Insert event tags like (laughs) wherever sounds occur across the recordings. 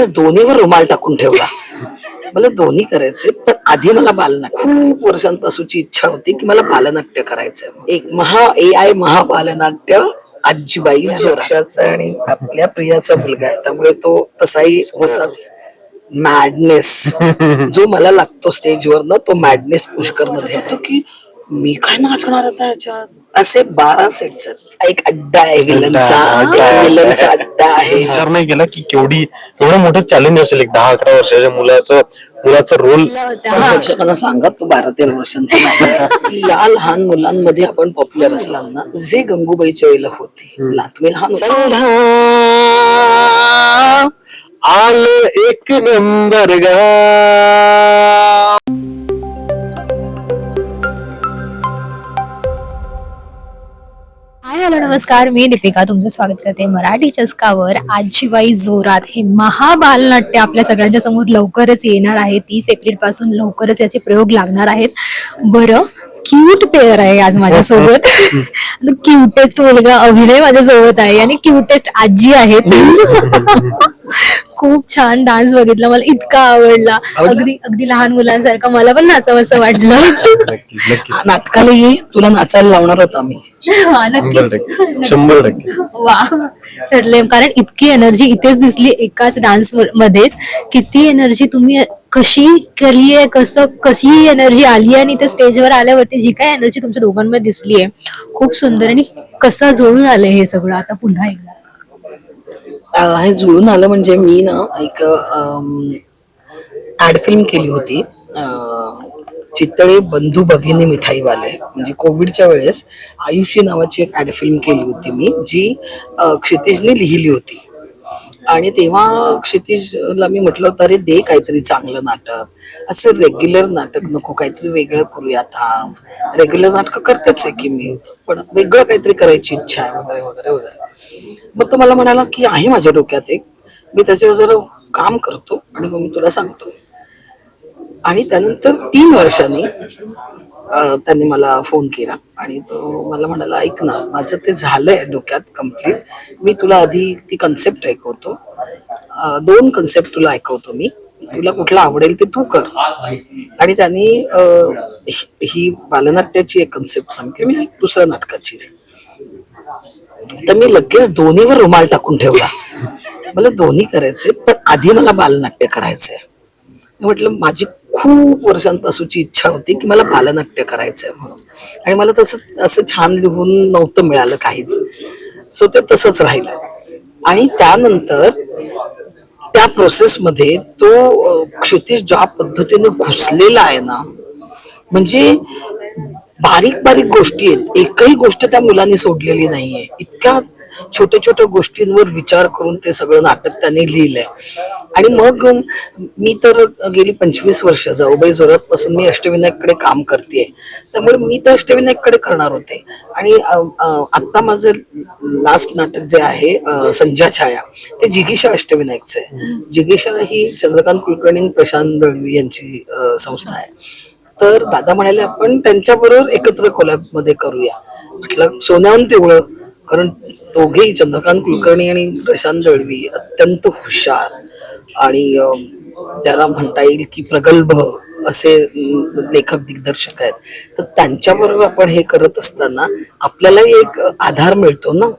लगेच दोन्हीवर रुमाल टाकून ठेवला. मला दोन्ही करायचे पण आधी मला बालनाट्य खूप वर्षांपासूनची इच्छा होती की मला बालनाट्य करायचंय. एक महा ए आय महाबालनाट्य आजीबाई जोराचा आणि आपल्या प्रियाचा मुलगा आहे त्यामुळे तो तसाही होताच. मॅडनेस (laughs) जो मला लागतो स्टेजवर ना तो मॅडनेस पुष्करमध्ये येतो की मी काय नाचणार आता ह्याच्यात असे बारा सेट्स आहेत एक अड्डा आहे विलनचा. अड्डा आहे. विलनचा अड्डा आहे. विचार नाही केला की केवढी केवढं मोठं चॅलेंज असेल एक दहा अकरा वर्षाच्या मुलाचं मुलाचा रोल पण प्रेक्षकांना सांगा तो बारा तेरा वर्षांचा नाही. या लहान मुलांमध्ये आपण पॉप्युलर असलाना जे गंगूबाईच्या वेळेला होते. ला- तुम्ही लहान होता. आलं एक नंबर गा. नमस्कार मी दीपिका. तुमचं स्वागत करते मराठी चस्कावर. आजीबाई जोरात हे महाबालनाट्य आपल्या सगळ्यांच्या समोर लवकरच येणार आहे. तीस एप्रिलपासून लवकरच याचे प्रयोग लागणार आहेत. बरं क्यूट पेअर आहे आज माझ्यासोबत. (laughs) क्यूटेस्ट मुलगा अभिनय माझ्यासोबत आहे आणि क्यूटेस्ट आजी आहे. (laughs) खूप छान डान्स बघितला. मला इतका आवडला. अगदी अगदी लहान मुलांसारखा मला पण नाचावं असं वाटलं. नाटकाला ये तुला नाचायला लावणार होता मी हा, शंभर नक्कीच टक्के. शंभर टक्के. वा. ठरले कारण इतकी एनर्जी इथेच दिसली एकाच डान्स मध्येच. किती एनर्जी तुम्ही कशी केली आहे कसं कशी एनर्जी आली आणि ते स्टेजवर आल्यावरती जी काय एनर्जी तुमच्या दोघांमध्ये दिसली आहे खूप सुंदर आणि कसं जुळून आलंय हे सगळं. आता पुन्हा एकदा. हे जुळून आलं म्हणजे मी ना एक ऍड फिल्म केली होती. चितळे बंधू भगिनी मिठाईवाले. म्हणजे कोविडच्या वेळेस आयुष्य नावाची एक ऍड फिल्म केली होती मी जी क्षितिजने लिहिली होती. आणि तेव्हा क्षितिजला मी म्हटलं होतं अरे दे काहीतरी चांगलं नाटक. असं रेग्युलर नाटक नको काहीतरी वेगळं करूया आता रेग्युलर नाटक करतेच आहे की मी पण वेगळं काहीतरी करायची इच्छा आहे वगैरे वगैरे वगैरे. मग तो मला म्हणाला की आहे माझ्या डोक्यात एक. मी त्याच्यावर जरा काम करतो आणि मग मी तुला सांगतो. आणि त्यानंतर तीन वर्षांनी त्यांनी मला फोन केला आणि तो मला म्हणाला ऐक ना माझं ते झालंय डोक्यात कंप्लीट मी तुला आधी ती कन्सेप्ट ऐकवतो. दोन कन्सेप्ट तुला ऐकवतो मी. तुला कुठला आवडेल ते तू कर. आणि त्यांनी ही- बालनाट्याची एक कन्सेप्ट सांगते मी दुसऱ्या नाटकाची. तर मी लगेच दोन्हीवर रुमाल टाकून ठेवला. मला दोन्ही करायचे पण आधी मला बालनाट्य करायचंय. मी म्हटलं माझी खूप वर्षांपासूनची इच्छा होती की मला बालनाट्य करायचंय म्हणून. आणि मला तसं असं छान लिहून नव्हतं मिळालं काहीच. सो ते तसंच राहिलं. आणि त्यानंतर त्या प्रोसेसमध्ये तो क्षितिश ज्या पद्धतीने घुसलेला आहे ना म्हणजे बारीक बारीक गोष्टी आहेत. एकही गोष्ट त्या मुलांनी सोडलेली नाहीये. इतक्या छोट्या छोट्या गोष्टींवर विचार करून ते सगळं नाटक त्यांनी लिहिलंय. आणि मग मी तर गेली पंचवीस वर्ष जाऊबाई जोरात पासून मी अष्टविनायककडे काम करते त्यामुळे मी तर अष्टविनायककडे करणार होते. आणि आता माझं लास्ट नाटक जे आहे अं, संध्या छाया ते जिगीषा अष्टविनायकचं आहे. जिगीषा ही चंद्रकांत कुलकर्णी प्रशांत दळवी यांची संस्था आहे. तर दादा म्हणाले आपण त्यांच्या बरोबर एकत्र कोलॅबमध्ये करूया. म्हटलं सोन्याहून पिवळं कारण दोघेही चंद्रकांत कुलकर्णी आणि प्रशांत दळवी अत्यंत हुशार आणि त्याला म्हणता येईल की प्रगल्भ असे लेखक दिग्दर्शक आहेत. तर त्यांच्याबरोबर आपण हे करत असताना आपल्यालाही एक आधार मिळतो ना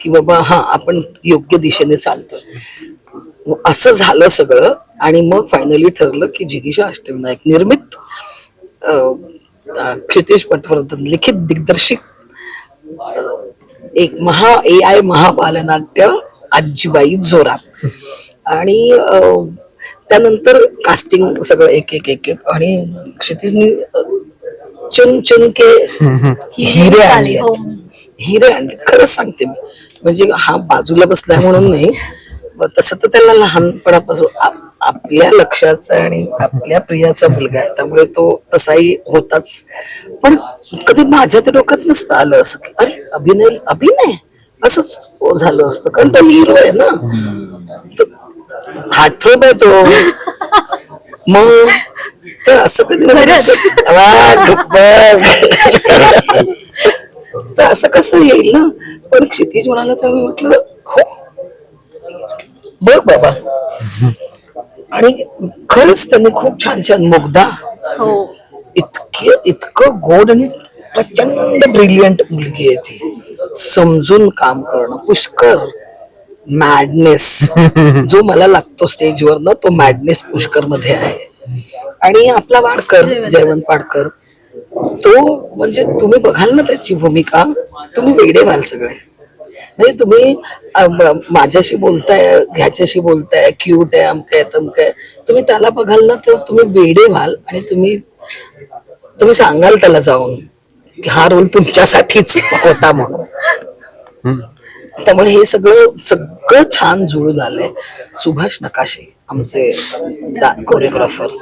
की बाबा हा आपण योग्य दिशेने चालतोय. असं झालं सगळं. आणि मग फायनली ठरलं की जिगीषा अष्टविनायक निर्मित क्षितिज पटवर्धन लिखित दिग्दर्शित एक महा ए आय महाबालनाट्य आजीबाई जोरात. आणि त्यानंतर कास्टिंग सगळं एक एक एक एक. आणि क्षितिजनी अं, चुन चुन के हिरे आणले. हिरे आणले. खरंच सांगते मी. म्हणजे हा बाजूला बसलाय म्हणून नाही तसं तर त्याला लहानपणापासून आपल्या लक्षाचा आणि आपल्या प्रियाचा मुलगा आहे. त्यामुळे तो तसाही होताच. पण कधी माझ्या त्या डोक्यात नसतं आलं असं की अरे अभिनय अभिनय? असंच झालं असतं. कारण तो हिरो आहे ना. हार्टथ्रोब आहे तो. मग तर असं कधी. तर असं कसं येईल ना? पण क्षितिज म्हणाला तर मी म्हटलं बघ बाबा (laughs) आणि खरंच त्यांनी खूप छान छान मुग्धा. हो. इतके इतकं गोड आणि प्रचंड ब्रिलियंट मुलगी आहे ती. समजून काम करणं पुष्कर. मॅडनेस (laughs) जो मला लागतो स्टेजवर ना तो मॅडनेस पुष्करमध्ये आहे. आणि आपला वाडकर जयवंत वाडकर तो म्हणजे तुम्ही बघाल ना त्याची भूमिका तुम्ही वेडे व्हाल सगळे. म्हणजे तुम्ही माझ्याशी बोलताय ह्याच्याशी बोलताय क्यूट आहे अमकं आहे तमकं आहे. तुम्ही त्याला बघाल ना तर तुम्ही वेडे व्हाल आणि तुम्ही तुम्ही सांगाल त्याला जाऊन की हा रोल तुमच्यासाठीच होता म्हणून. त्यामुळे हे सगळं सगळं छान जुळून आलंय. सुभाष नकाशे आमचे कोरिओग्राफर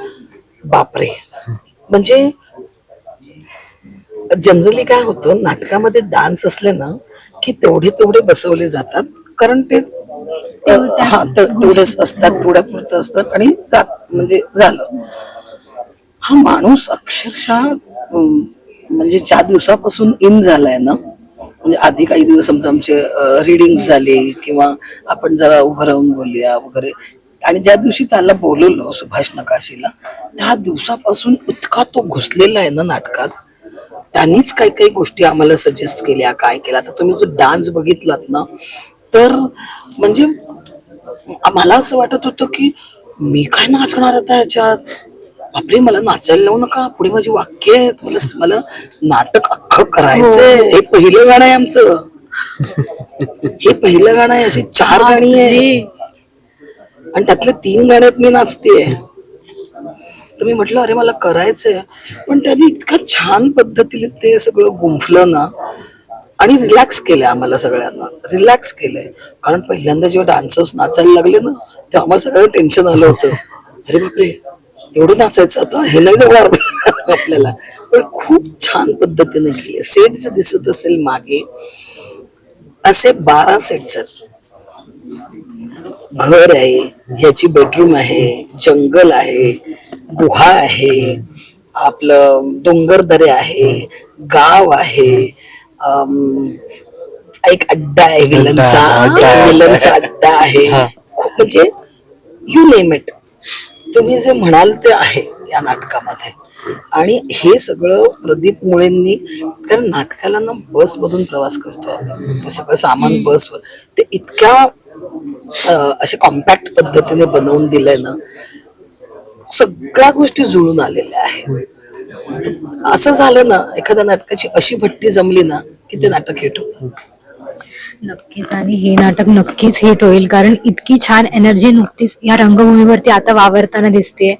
बापरे. म्हणजे जनरली काय होतं नाटकामध्ये डान्स असले ना की तेवढे तेवढे बसवले जातात. कारण ते हा तेवढेच असतात तेवढ्या पुरतं असतात आणि जात म्हणजे झालं. हा माणूस अक्षरशः म्हणजे ज्या दिवसापासून इन झालाय ना म्हणजे आधी काही दिवस समजा आमचे रिडिंग झाले किंवा आपण जरा उभं राहून बोलूया वगैरे. आणि ज्या दिवशी त्याला बोलवलं सुभाष नकाशीला त्या दिवसापासून इतका तो घुसलेला आहे ना नाटकात. त्यांनीच काही काही गोष्टी आम्हाला सजेस्ट केल्या काय केल्या आता तुम्ही जो डान्स बघितलात ना तर म्हणजे मला असं वाटत होतं की मी काय नाचणार आता ह्याच्यात? बापरे मला नाचायला लावू नका. पुढे माझी वाक्य आहेत. मला मला नाटक अख्खं करायचंय. हे. पहिलं गाणं आहे आमचं. हे पहिलं गाणं आहे. अशी चार गाणी आहे आणि त्यातले तीन गाण्यात मी नाचतेय. तर मी म्हटलं अरे मला करायचंय. पण त्यांनी इतका छान पद्धतीने ते सगळं गुंफलं ना आणि रिलॅक्स केलं आम्हाला सगळ्यांना. रिलॅक्स केलंय. कारण पहिल्यांदा जेव्हा डान्सर्स नाचायला लागले ना तेव्हा आम्हाला सगळं टेन्शन आलं होतं. अरे बापरे एवढं नाचायचं आता? हे नाही जवळ आपल्याला. पण खूप छान पद्धतीने केले सेट जर दिसत असेल मागे असे बारा सेट्स आहेत. घर आहे ह्याची बेडरूम आहे जंगल आहे गुहा आहे आपलं डोंगर दरे आहे गाव आहे एक अड्डा आहे विलनचा. विलनचा अड्डा आहे. खूप म्हणजे यू नेम इट तुम्ही जे म्हणाल ते आहे या नाटकामध्ये आणि हे सगळं प्रदीप मुळेंनी कारण नाटकाला ना बस मधून प्रवास करतोय आम्ही. ते सगळं सामान बसवर ते इतक्या असे कॉम्पॅक्ट पद्धतीने बनवून दिलंय ना सगळ्या गोष्टी जुळून आलेल्या आहेत. असं झालं ना एखाद्या नाटकाची अशी भट्टी जमली ना की ते नाटक हिट होतं. नक्कीच आणि हे नाटक नक्कीच हिट होईल कारण इतकी छान एनर्जी नुकतीच या रंगभूमीवरती आता वावरताना दिसते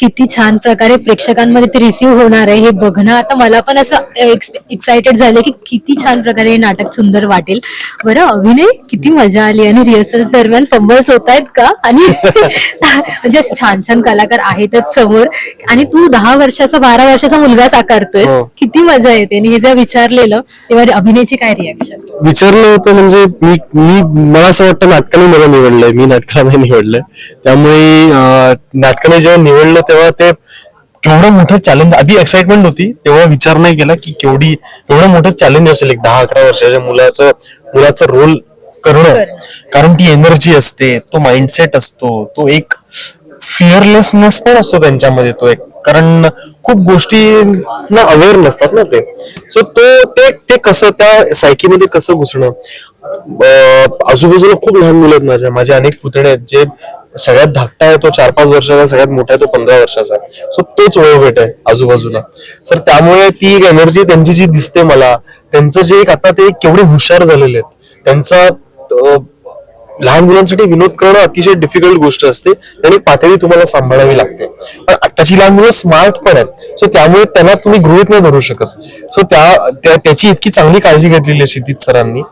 किती छान प्रकारे प्रेक्षकांमध्ये ते रिसीव्ह होणार आहे हे बघणं आता मला पण असं एक्साइटेड झालं की किती छान प्रकारे हे नाटक सुंदर वाटेल. बरं अभिनय किती मजा आली आणि रिहर्सल दरम्यान फंबल्स होत आहेत का? आणि (laughs) म्हणजे छान छान कलाकार आहेतच समोर. आणि तू दहा वर्षाचा बारा वर्षाचा मुलगा साकारतोय हो. किती मजा येते आणि हे जेव्हा विचारलेलं तेव्हा अभिनयची काय रिॲक्शन विचारलं होतं म्हणजे मी मी मला असं वाटतं नाटकाने मला निवडलंय. मी नाटकाला नाही निवडलंय. त्यामुळे नाटकाने जेव्हा निवडलं तेव्हा ते केवढं मोठं चॅलेंज आधी एक्साइटमेंट होती. तेव्हा विचार नाही केला की केवढी एवढं मोठं चॅलेंज असेल एक दहा अकरा वर्षाच्या मुलाचं मुलाचं रोल करणं. करणं. ती एनर्जी असते तो माइंडसेट असतो तो एक फिअरलेसनेस पण असतो त्यांच्यामध्ये तो एक. कारण खूप गोष्टी ना अवेअर नसतात ना ते. सो तो ते ते कसं त्या सायकीमध्ये कसं घुसणं? आजूबाजूला खूप लहान मुलं आहेत माझ्या. माझे अनेक पुतणे आहेत जे सगळ्यात धाकटा आहे तो चार पाच वर्षाचा सगळ्यात मोठा आहे तो पंधरा वर्षाचा आहे. सो तोच वयोगट आहे आजूबाजूला. सर त्यामुळे ती एक एनर्जी त्यांची जी दिसते मला त्यांचं जे एक आता ते केवढे हुशार झालेले आहेत. त्यांचा लहान मुलांसाठी विनोद करणं अतिशय डिफिकल्ट गोष्ट असते. आणि पातळी तुम्हाला सांभाळावी लागते. पण आताची लहान मुलं स्मार्ट पण आहेत. सो त्यामुळे त्यांना तुम्ही गृहित नाही धरू शकत. सो त्या त्या- त्याची इतकी चांगली काळजी घेतलेली आहे क्षितिज सरांनी.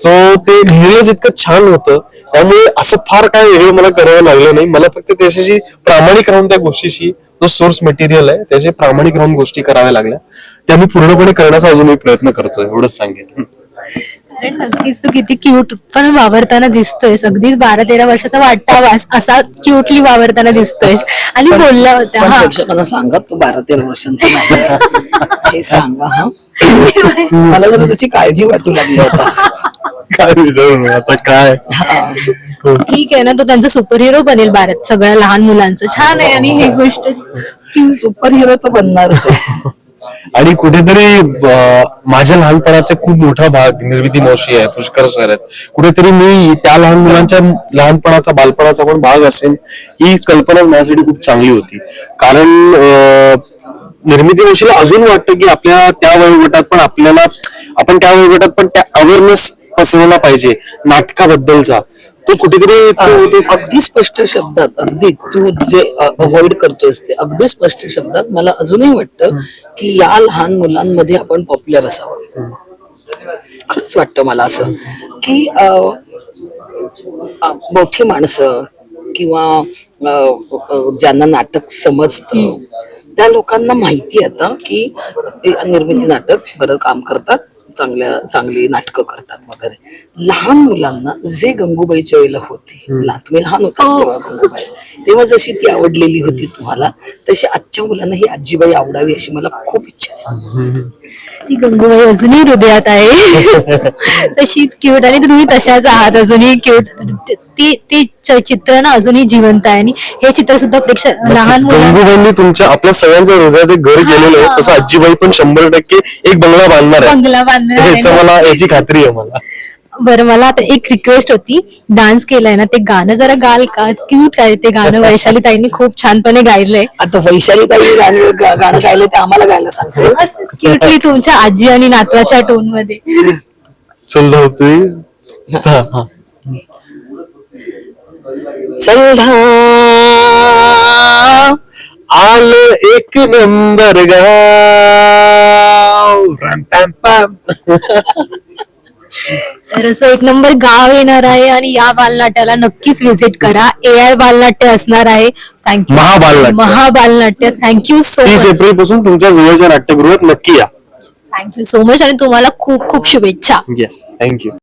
सो ते लिहिलेलंच इतकं छान होतं त्यामुळे असं फार काय वेगळं मला करावं लागलं नाही. मला फक्त त्याच्याशी प्रामाणिक राहून त्या गोष्टीशी जो सोर्स मटेरियल आहे त्याचे प्रामाणिक राहून गोष्टी कराव्या लागल्या. त्या मी पूर्णपणे करण्याचा अजूनही प्रयत्न करतोय एवढंच सांगेन. अरे नक्कीच तू किती क्यूट पण वावरताना दिसतोयस. अगदीच बारा तेरा वर्षाचा वाटावास असा क्यूटली वावरताना दिसतोयस. आणि बोलला होता पण हा. सांगा तू बारा तेरा वर्षांचा नाही. आहे. (laughs) हे सांगा हा. मला जरा त्याची काळजी वाटू लागली आता. काय विचारू नका, आता काय. ठीक आहे ना तो त्यांचा सुपर हिरो बनेल भारत सगळ्या लहान मुलांचं. छान आहे आणि ही गोष्ट. सुपर हिरो तो बनणारच आहे. आणि कुठेतरी अं, माझ्या लहानपणाचा खूप मोठा भाग निर्मिती मावशी आहे पुष्कर सर आहेत. कुठेतरी मी त्या लहान मुलांच्या लहानपणाचा बालपणाचा पण भाग असेल ही कल्पना माझ्यासाठी खूप चांगली होती. कारण अं, निर्मिती मावशीला अजून वाटतं की आपल्या त्या वयोगटात पण आपल्याला आपण त्या वयोगटात पण त्या अवेअरनेस पसरवला पाहिजे नाटकाबद्दलचा. तो कुठेतरी तो- तो अगदी स्पष्ट शब्दात अगदी तू जे अवॉइड करतोयस ते अगदी स्पष्ट शब्दात मला अजूनही वाटतं की या लहान मुलांमध्ये आपण पॉप्युलर असावं. खरंच वाटतं मला असं की अं, अं, मोठी माणसं किंवा अं, अं, ज्यांना नाटक समजतं त्या लोकांना माहिती आहे आता की ते निर्मिती नाटक बरं काम करतात. चांगल्या चांगली नाटकं करतात वगैरे. लहान मुलांना जे गंगूबाईच्या वेळेला होती लहान तुम्ही लहान होता तेव्हा गंगूबाई. तेव्हा जशी ती आवडलेली होती तुम्हाला तशी आजच्या मुलांना ही आजीबाई आवडावी अशी मला खूप इच्छा आहे. ती गंगूबाई अजूनही हृदयात आहे. (laughs) तशीच क्यूट आणि तुम्ही तशाच आहात. अजूनही क्यूट ते ते चित्र ना अजूनही जिवंत आहे. आणि हे चित्र सुद्धा प्रेक्षक लहान मुलं गंगूबाईंनी तुमच्या आपल्या सगळ्यांच्या हृदयात एक घर गेलेलं आहे. तसं आजीबाई पण शंभर टक्के एक बंगला बांधणार आहे. बंगला बांधणार याची खात्री आहे मला. बरं मला आता एक रिक्वेस्ट होती. डान्स केलाय ना ते गाणं जरा गाल का? क्यूट आहे ते गाणं. (laughs) वैशाली ताईंनी खूप छानपणे गायलंय. आता वैशाली ताई गाणं गायलं ते आम्हाला गायला सांगते. क्युटली तुमच्या आजी आणि नातवाच्या टोनमध्ये. चल होती चल आलं एक नंबर गाव. रम पॅम पॅम. (laughs) तर असं एक नंबर गाव येणार आहे आणि या बालनाट्याला नक्कीच व्हिजिट करा. ए आय बालनाट्य असणार आहे. थँक्यू महाबालनाट्य. महाबालनाट्य. थँक्यू सो तीस मच एप्रिलपासून तुमच्या जवळच्या नाट्यगृहात नक्की या. थँक्यू सो मच आणि तुम्हाला खूप खूप शुभेच्छा. Yes thank you